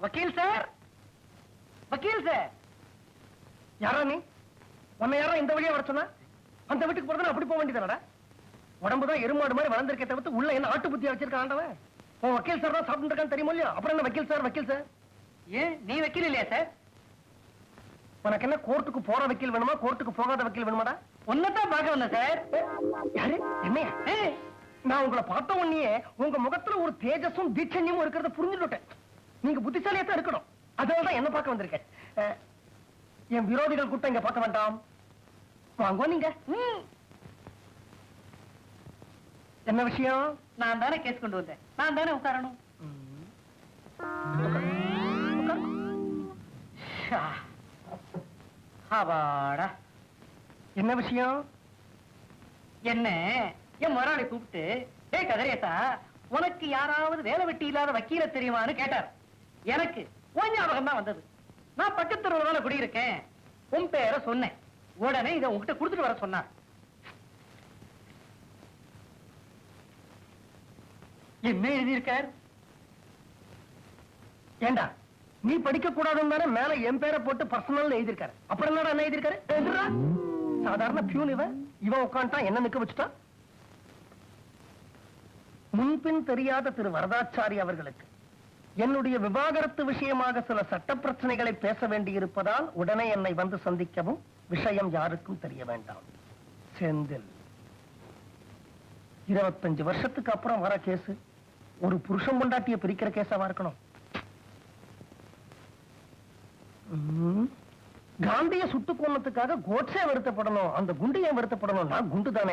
வக்கீல் சார். வக்கீல் சார். யாரா நீ? உன்னை யாரா இந்த வழியா வர சொன்னா? அந்த வீட்டுக்கு போறதுனா அப்படி போக வேண்டியதானடா உடம்புதான் எருமாடு மாதிரி வளர்ந்துருக்கே தவிர்த்து உள்ள என்ன ஆட்டு புத்தியா வச்சிருக்கான் ஆண்டவன்? உன் வக்கீல் சார் தான் சாப்பிட்டு தெரியுமா இல்லையா? அப்புறம் என்ன வக்கீல் சார் வக்கீல் சார்? ஏன்? நீ வக்கீல் இல்லையா சார்? உனக்கு என்ன கோர்ட்டுக்கு போற வக்கீல் வேணுமா? கோர்ட்டுக்கு போகாத வக்கீல் வேணுமாடா? உன்னதான் பார்க்க வந்தேன் சார். யாரு? என்னையா? நான் உங்களை பார்த்த உடனே உங்க முகத்துல ஒரு தேஜஸும் தீட்சண்யமும் இருக்கிறத புரிஞ்சுட்டேன் நீங்க புத்திசாலியா தான் இருக்கணும். அதனால தான் என்ன பார்க்க வந்திருக்கேன். என் விரோதிகள் கூட்டம் இங்க பார்க்க வேண்டாம். வாங்க நீங்க. என்ன விஷயம்? நான் தானே கேஸ் கொண்டு வந்தேன். நான் தானே உட்காரணும். என்ன விஷயம்? என்ன? என் முதலாளி கூப்பிட்டு ஏய் கதிரேசா உனக்கு யாராவது வேலை வெட்டி இல்லாத வக்கீல தெரியுமான்னு கேட்டார். எனக்கு உன் ஞாபகம் தான் வந்தது. நான் பக்கத்து தெருவுல குடியிருக்கேன். உன் பேரை சொன்னேன். உடனே இதை உங்ககிட்ட கொடுத்துட்டு வர சொன்னார். என்ன எழுதியிருக்கார்? ஏண்டா நீ படிக்க கூடாதுன்னு தானே மேல என் பேரை போட்டு பர்சனல் எழுதியிருக்காரு. அப்புறம் என்னடா என்ன எழுதியிருக்காரு? சாதாரண பியூன் இவன். இவன் உட்காந்துட்டான் என்ன நிக்க வச்சுட்டான் முன்பின் தெரியாத திரு வரதாச்சாரி அவர்களுக்கு என்னுடைய விவாகரத்து விஷயமாக சில சட்ட பிரச்சனைகளை பேச வேண்டியிருப்பதால் உடனே என்னை வந்து சந்திக்கவும் விஷயம் யாருக்கும் தெரிய வேண்டாம். செந்தில். இருபத்தஞ்சு வருஷத்துக்கு அப்புறம் வர கேஸ் ஒரு புருஷன் கொண்டாட்டிய பிரிக்கிற கேஸாவா இருக்கணும். ம். காந்திய சுட்டு கொன்னதுக்காக கோட்ஸே வருத்தப்படணும். அந்த குண்டு ஏன் வருத்தப்படணும். நான் குண்டு தானே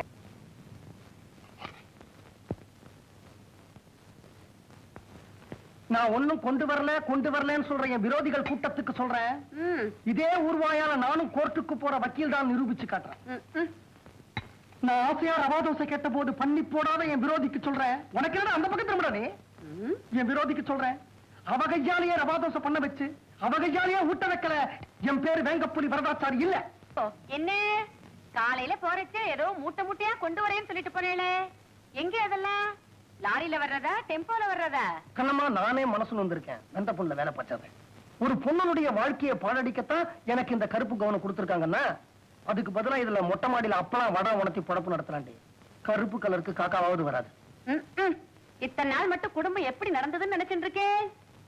நான் ஒண்ணும் கொண்டு வரல கொண்டு வரலன்னு சொல்றேன். விரோதிகள் கூட்டத்துக்கு சொல்றேன். இதே ஊர்வாயால நானும் கோர்ட்டுக்கு போற வக்கீல் தான் நிரூபிச்சு காட்டுறேன். நான் ஆசையா ரவா தோசை கேட்ட போது பண்ணி போடாத என் விரோதிக்கு சொல்றேன். உனக்கு என்ன அந்த விட நீ? என் விரோதிக்கு சொல்றேன். அவ கையாலேயே ரவா தோசை பண்ண வச்சு அவ கையாலேயே ஊட்ட வைக்கல. என் பேரு வேங்கப்புலி வரதாச்சாரி இல்ல. என்ன? காலையில போறச்சே ஏதோ மூட்டை மூட்டையா கொண்டு வரேன்னு சொல்லிட்டு போனேளே. எங்க அதெல்லாம்? லாரியில வர்றதா டெம்போல வர்றதா? கண்ணம்மா நானே மனசுல வந்திருக்கேன். வெந்த பொண்ணுல வேலை பச்சது ஒரு பொண்ணுடைய வாழ்க்கையை பாழடிக்கத்தான் எனக்கு இந்த கருப்பு கவனம் கொடுத்திருக்காங்கன்னா அதுக்கு பதிலா இதுல மொட்டை மாடியில அப்பளம் வடை உணர்த்தி பொழப்பு நடத்தலாண்டி கருப்பு கலருக்கு காக்காவாவது வராது. இத்தனை நாள் மட்டும் குடும்பம் எப்படி நடந்ததுன்னு நினைச்சிட்டு இருக்கேன்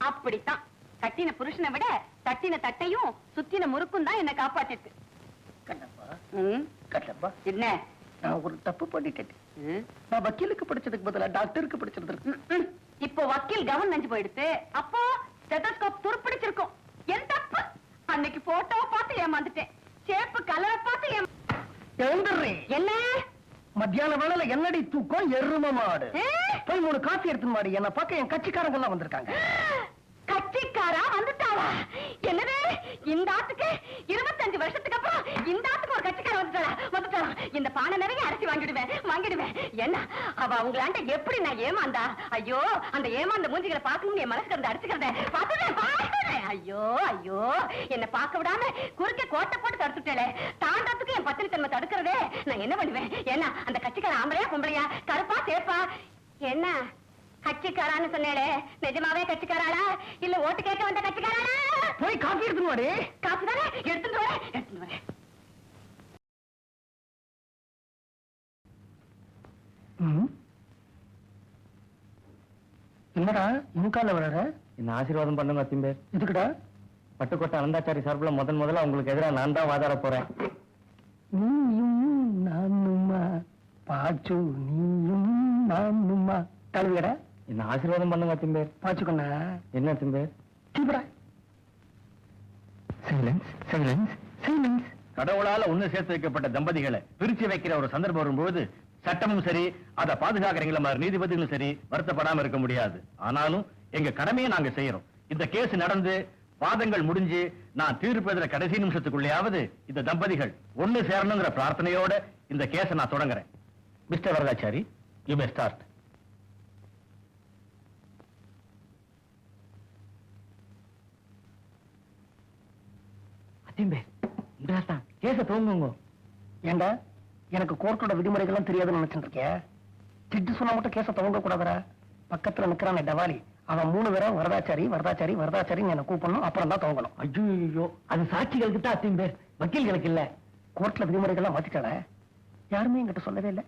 அப்படித்தான். கட்டின புருஷனை விட தட்டின தட்டையும் சுத்தின முறுக்கும் தான் என்ன காப்பாத்திருக்கு. கண்ணப்பா கண்ணப்பா என்ன? நான் ஒரு தப்பு பண்ணிட்டேன். நான் வக்கீலுக்கு படிச்சதுக்கு பதிலா டாக்டருக்கு ம். இப்போ வக்கீல் கவன் நஞ்சு போயிடுத்து அப்போ ஸ்டெதஸ்கோப் துருப்பிடிச்சிருக்கும். என் தப்பு? அன்னைக்கு போட்டோவை பார்த்து ஏமாந்துட்டேன். சேப்பு கலரை பார்த்து ஏமா எழுந்துடுறேன் என்ன? மத்தியான வேளையில என்னடி தூக்கம்? எரும மாடு? போய் மூணு காஃபி எடுத்து மாடி என்ன பார்க்க என் கட்சிக்காரங்க எல்லாம் வந்திருக்காங்க கட்சிக்காரா வந்துட்டாளா? என்னது? இந்த ஆத்துக்கு இருபத்தஞ்சு வருஷத்துக்கு அப்புறம் இந்த ஆத்துக்கு வந்துட்டாளா வந்துட்டாளா இந்த பானை நிறைய அரிசி வாங்கிடுவேன் வாங்கிடுவேன். என்ன அவ அவங்களாண்ட எப்படி நான் ஏமாந்தா? ஐயோ அந்த ஏமாந்த மூஞ்சிகளை பார்க்கணும் என் மனசுக்கு இருந்து அடிச்சுக்கிறத பார்த்துட்டேன் பார்த்துட்டேன் ஐயோ ஐயோ. என்ன பார்க்க விடாம குறுக்க கோட்டை போட்டு தடுத்துட்டேளே. தாண்டத்துக்கு என் பத்தினி தன்மை தடுக்கிறதே. நான் என்ன பண்ணுவேன்? என்ன அந்த கட்சிக்கார ஆம்பளையா பொம்பளையா கருப்பா சேப்பா. என்ன? கட்சிக்காரான்னு சொன்னேளே. நிஜமாவே கட்சிக்காராளா? இல்ல ஓட்டு கேட்க வந்த கட்சிக்காராளா? போய் காஃபி எடுத்து மாடி காசு தானே? எடுத்துட்டு வரேன் எடுத்துட்டு வரேன். என்னடா இன்கால வளர? என்ன ஆசீர்வாதம் பண்ணுங்க அத்திம்பேர் எதுக்குடா? பட்டுக்கோட்டை அனந்தாச்சாரி சார்பில் முதன் முதல்ல உங்களுக்கு எதிராக நான் தான் வாதாட போறேன். நீயும் நானுமா? பாச்சு நீயும் நானுமா? தழுவியடா என்ன ஆசீர்வாதம் பண்ணுங்க அத்திம்பேர் பாச்சுக்கண்ணா. என்ன அத்திம்பேர் சீப்படா. சைலன்ஸ் சைலன்ஸ் சைலன்ஸ் கடவுளால ஒண்ணு சேர்த்து வைக்கப்பட்ட தம்பதிகளை பிரிச்சு வைக்கிற ஒரு சந்தர்ப்பம் வரும்போது சட்டமும் சரி அதை பாதுகாக்கிறீங்கள மாதிரி நீதிபதிகளும் சரி வருத்தப்படாம இருக்க முடியாது. ஆனாலும் எங்க கடமையை நாங்க செய்யறோம். இந்த கேஸ் நடந்து வாதங்கள் முடிஞ்சு நான் தீர்ப்பு எழுதுற கடைசி நிமிஷத்துக்குள்ளேயாவது இந்த தம்பதிகள் ஒண்ணு சேரணுங்கிற பிரார்த்தனையோட இந்த கேஸை நான் தொடங்குறேன். Mister Varadachari you may start அத்திம்பேர் தான். கேச தூங்குங்க ஏண்டா? எனக்கு கோர்ட்டோட விதிமுறைகள்லாம் தெரியாதுன்னு நினைச்சிட்டு இருக்கேன் ஜட்ஜு சொன்னா மட்டும் கேஸ துவங்க கூடாதுடா பக்கத்துல நிக்கிறானே டவாலி அவன் மூணு பேரும் வரதாச்சாரி வரதாச்சாரி வரதாச்சாரி என்ன கூப்பிடணும் அப்புறம் தான் துவங்கணும். ஐயோ அது சாட்சிகளுக்கு தான் அத்தையும் பேர். வக்கீல்களுக்கு இல்ல. கோர்ட்ல விதிமுறைகள்லாம் மாத்திட்டாள? யாருமே என்கிட்ட சொல்லவே இல்லை.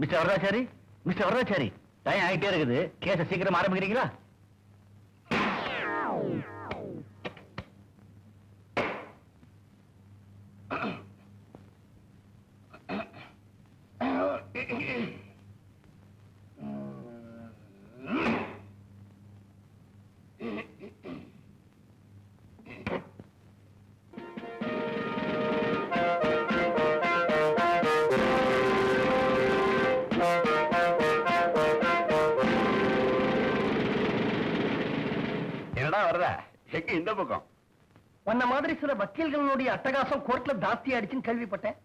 Mister Varadachari mister Varadachari time ஆகிட்டே இருக்குது. கேஸ சீக்கிரம் ஆரம்பிக்கிறீங்களா? எங்க இந்த பக்கம்? உன்ன மாதிரி சில வக்கீல்களுடைய அட்டகாசம் கோர்ட்ல ஜாஸ்தி ஆயிடுச்சுன்னு கேள்விப்பட்டேன்.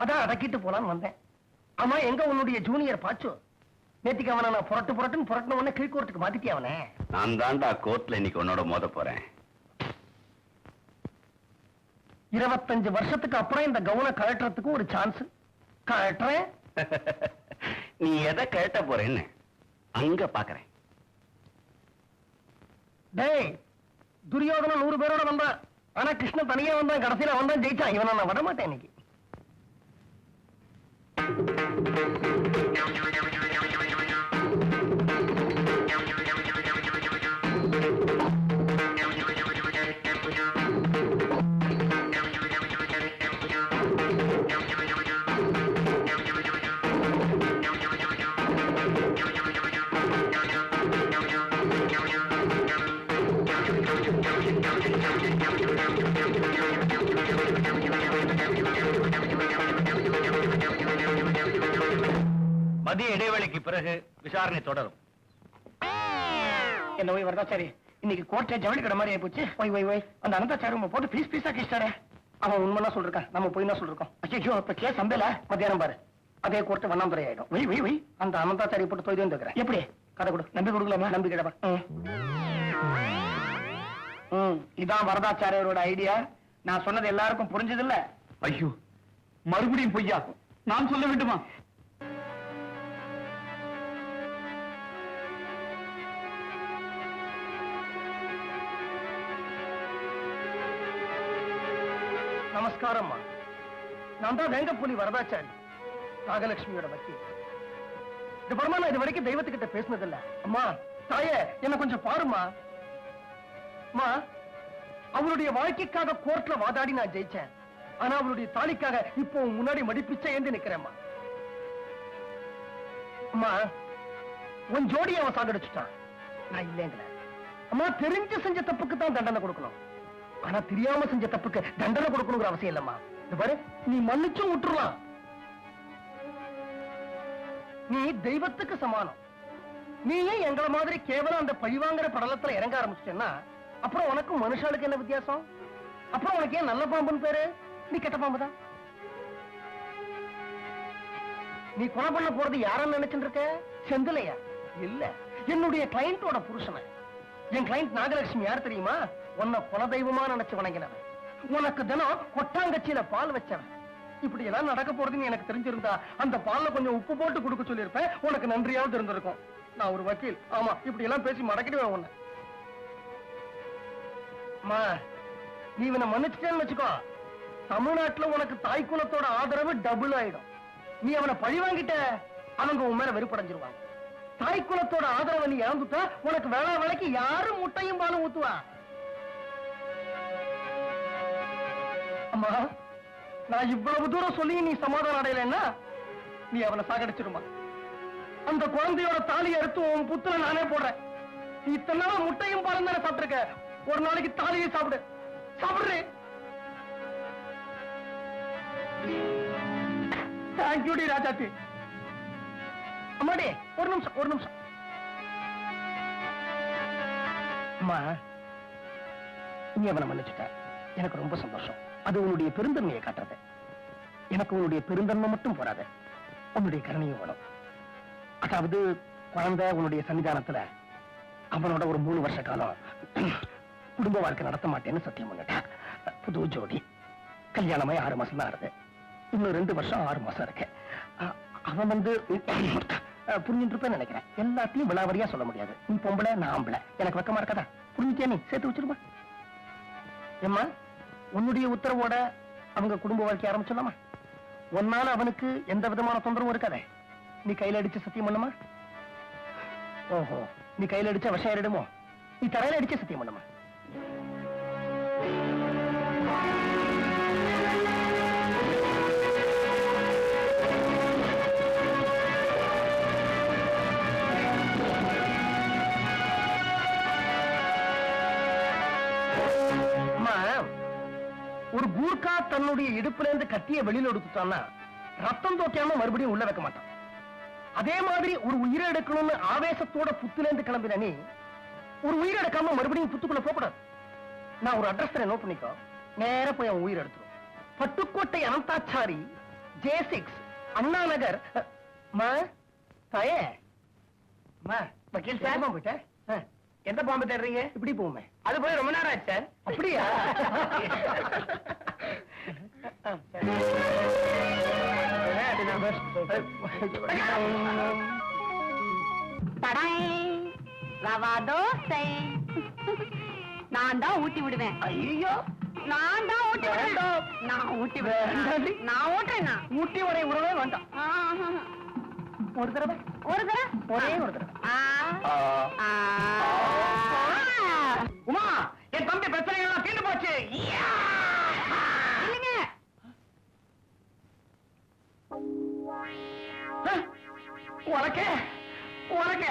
அதான் அடக்கிட்டு போலான்னு வந்தேன். ஆமா எங்க உன்னுடைய ஜூனியர் பாச்சு? நேத்திக்கு அவனை நான் புரட்டு புரட்டுன்னு புரட்டின உடனே கீழ்கோர்ட்டுக்கு மாத்திட்டே அவனே? நான் தான்டா கோர்ட்ல இன்னைக்கு உன்னோட மோத போறேன். இருபத்தஞ்சு வருஷத்துக்கு அப்புறம் இந்த கவுன கழட்டுறதுக்கு ஒரு சான்ஸ் கழட்டுறேன். நீ எதை கேட்ட போறேன்னு அங்க பாக்குறேன். டேய் துரியோதனன் நூறு பேரோட வந்தான் ஆனா கிருஷ்ணன் தனியா வந்தான் கடைசியில வந்தான் ஜெயிச்சான் இவனை நான் விட மாட்டேன் இன்னைக்கு. மதிய இடைவேளைக்கு பிறகு விசாரணை தொடரும். என்ன போய் வரதா சரி. இன்னைக்கு கோர்ட்ல ஜவுளி கடை மாதிரி ஆயிப்போச்சு. போய் போய் போய் அந்த அனந்தாச்சாரி உங்க போட்டு பீஸ் பீஸா கிஷ்டாரே அவன் உண்மைனா சொல்றான் நம்ம போய் தான் சொல்லிருக்கோம். ஐயோ இப்ப கேஸ் சந்தையில மத்தியானம் பாரு. அதே கோர்ட்டு வண்ணாந்துறை ஆயிடும். வை வை வை அந்த அனந்தாச்சாரி போட்டு தொய்து வந்துக்கிறேன் எப்படி? கதை கொடு. நம்பி கொடுக்கலாமா? நம்பி கிடப்பா ம் இதான் வரதாச்சாரியரோட ஐடியா. நான் சொன்னது எல்லாருக்கும் புரிஞ்சது இல்ல ஐயோ மறுபடியும் பொய்யா? நான் சொல்ல வேண்டுமா? நமஸ்காரம்மா. நான் தான் வேங்கப்புலி வரதாச்சாரி. நாகலட்சுமியோட வக்கீல். இது பரமா நான் இது வரைக்கும் தெய்வத்துக்கிட்ட பேசினதில்ல. அம்மா தாயே என்ன கொஞ்சம் பாருமா அம்மா அவளுடைய வாழ்க்கைக்காக கோர்ட்ல வாதாடி நான் ஜெயிச்சேன். ஆனா அவளுடைய தாலிக்காக இப்போ முன்னாடி மடிப்பிச்ச ஏந்து நிக்கிறேம்மா. அம்மா உன் ஜோடி அவன் சாகடிச்சுட்டான். நான் இல்லைங்கள அம்மா தெரிஞ்சு செஞ்ச தப்புக்கு தான் தண்டனை கொடுக்கணும். ஆனா தெரியாம செஞ்ச தப்புக்கு தண்டனை கொடுக்கணுங்கிற அவசியம் இல்லம்மா. இது பாரு நீ மன்னிச்சும் விட்டுறலாம். நீ தெய்வத்துக்கு சமானம். நீ ஏன் எங்களை மாதிரி கேவலம் அந்த பழிவாங்கிற படலத்துல இறங்க ஆரம்பிச்சிட்டேன்னா அப்புறம் உனக்கும் மனுஷாளுக்கு என்ன வித்தியாசம்? அப்புறம் உனக்கு ஏன் நல்ல பாம்புன்னு பேரு? நீ கெட்ட பாம்பு தான். நீ கொலை பண்ண போறது யாரன்னு நினைச்சுட்டு இருக்க? செந்திலையா? இல்ல. என்னுடைய கிளைண்டோட புருஷனை. என் கிளைண்ட் நாகலட்சுமி யார் தெரியுமா? உன்னை குலதெய்வமா நினைச்சு வணங்கினவன். உனக்கு தினம் கொட்டாங்கச்சியில பால் வச்சவன். இப்படி எல்லாம் நடக்க போறதுன்னு எனக்கு தெரிஞ்சிருந்தா அந்த பால்ல கொஞ்சம் உப்பு போட்டு கொடுக்க சொல்லியிருப்பேன். உனக்கு நன்றியாவது இருந்திருக்கும். நான் ஒரு வக்கீல். ஆமா இப்படி எல்லாம் பேசி மடக்கிடுவேன் உன்னை. அம்மா நீ இவனை மன்னிச்சிட்டேன்னு வச்சுக்கோ. தமிழ்நாட்டுல உனக்கு தாய் குலத்தோட ஆதரவு டபுள் ஆயிடும். நீ அவனை பழி வாங்கிட்ட அவங்க உன் மேல வெறுப்படைஞ்சிருவாங்க. தாய் குலத்தோட ஆதரவை நீ இழந்துட்டா உனக்கு வேளா வேலைக்கு யாரும் முட்டையும் பாலும் ஊத்துவா? அம்மா நான் இவ்வளவு தூரம் சொல்லி நீ சமாதானம் அடையலைன்னா நீ அவனை சாகடிச்சிருமா. அந்த குழந்தையோட தாலி அறுத்து உன் புத்துல நானே போடுறேன். நீ இத்தனை நாள் முட்டையும் பழம் தானே சாப்பிட்டுருக்க? ஒரு நாளைக்கு தாலியை சாப்பிடு. சாப்பிடுறே தேங்க்யூடி ராஜாத்தி அம்மாடி ஒரு நிமிஷம் ஒரு நிமிஷம். அம்மா நீ அவனை மன்னிச்சுட்ட. எனக்கு ரொம்ப சந்தோஷம். அது உன்னுடைய பெருந்தன்மையை காட்டுறது. எனக்கு உன்னுடைய பெருந்தன்மை மட்டும் போறாது. உன்னுடைய கருணையும் வேணும். அதாவது குழந்தை உன்னுடைய சன்னிதானத்துல அவனோட ஒரு மூணு வருஷ காலம் குடும்ப வாழ்க்கை நடத்த மாட்டேன்னு சத்தியம் பண்ணிட்டான். புது ஜோடி. கல்யாணமாய் ஆறு மாசம் தான் ஆறுது இன்னும் ரெண்டு வருஷம் ஆறு மாசம் இருக்கு. அவன் வந்து புரிஞ்சுட்டு இருப்பேன்னு நினைக்கிறேன். எல்லாத்தையும் விளாவரியா சொல்ல முடியாது. நீ பொம்பளை நான் ஆம்பளை. எனக்கு வெக்கமா இருக்காதா? புரிஞ்சுட்டே நீ? சேர்த்து வச்சிருமா? ஏம்மா? உன்னுடைய உத்தரவோட அவங்க குடும்ப வாழ்க்கை ஆரம்பிச்சிடலாமா? உன்னால அவனுக்கு எந்த விதமான தொந்தரவும் இருக்காதே. நீ கையில அடிச்சு சத்தியம் பண்ணுமா? ஓஹோ நீ கையில அடிச்ச விஷயம் ஆயிடுமோ நீ தரையில அடிச்சு சத்தியம் பண்ணுமா? ஒரு கூர்க்கா தன்னுடைய இடுப்புல இருந்து கத்திய வெளியில எடுத்துட்டான்னா ரத்தம் தோக்காம மறுபடியும் உள்ள வைக்க மாட்டான். அதே மாதிரி ஒரு உயிரை எடுக்கணும்னு ஆவேசத்தோட புத்துல இருந்து கிளம்பின நீ ஒரு உயிரை எடுக்காம மறுபடியும் புத்துக்குள்ள போகக்கூடாது. நான் ஒரு அட்ரஸ் நோட் பண்ணிக்கோ. நேரா போய் அவன் உயிர் எடுத்துரும். பட்டுக்கோட்டை அனந்தாச்சாரி ஜே சிக்ஸ் அண்ணா நகர் அம்மா தாயே. அம்மா வக்கீல் சார். போயிட்டேன். எந்த பாம்பு தேடுறீங்க? இப்படி போமே. அது போய் ரொம்ப நேரம் ஆச்சு. அப்படியா? தடாய் ரவா தோசை. நான் தான் ஊட்டி விடுவேன். ஐயோ. நான் தான் ஊட்டி விடுவேன். நான் ஊட்டி. விடுவேன். நான் ஊட்டுறேன்? ஊட்டி வரை உறவே வேண்டாம். ஒரு தடவை. ஒரு தடவை ஒரே ஒரு. ஆ. உமா என் தம்பி பிரச்சனைகள் எல்லாம் தீர்ந்து போச்சு இல்லைங்க உனக்கு உனக்கு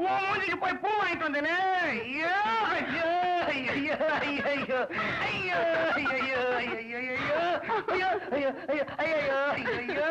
உன் மூஞ்சிக்கு போய் பூ வாங்கிட்டு வந்தேனே ஐயோ ஐயோ ஐயோ ஐயோ ஐயோ ஐயோ ஐயோ ஐயோ ஐயோ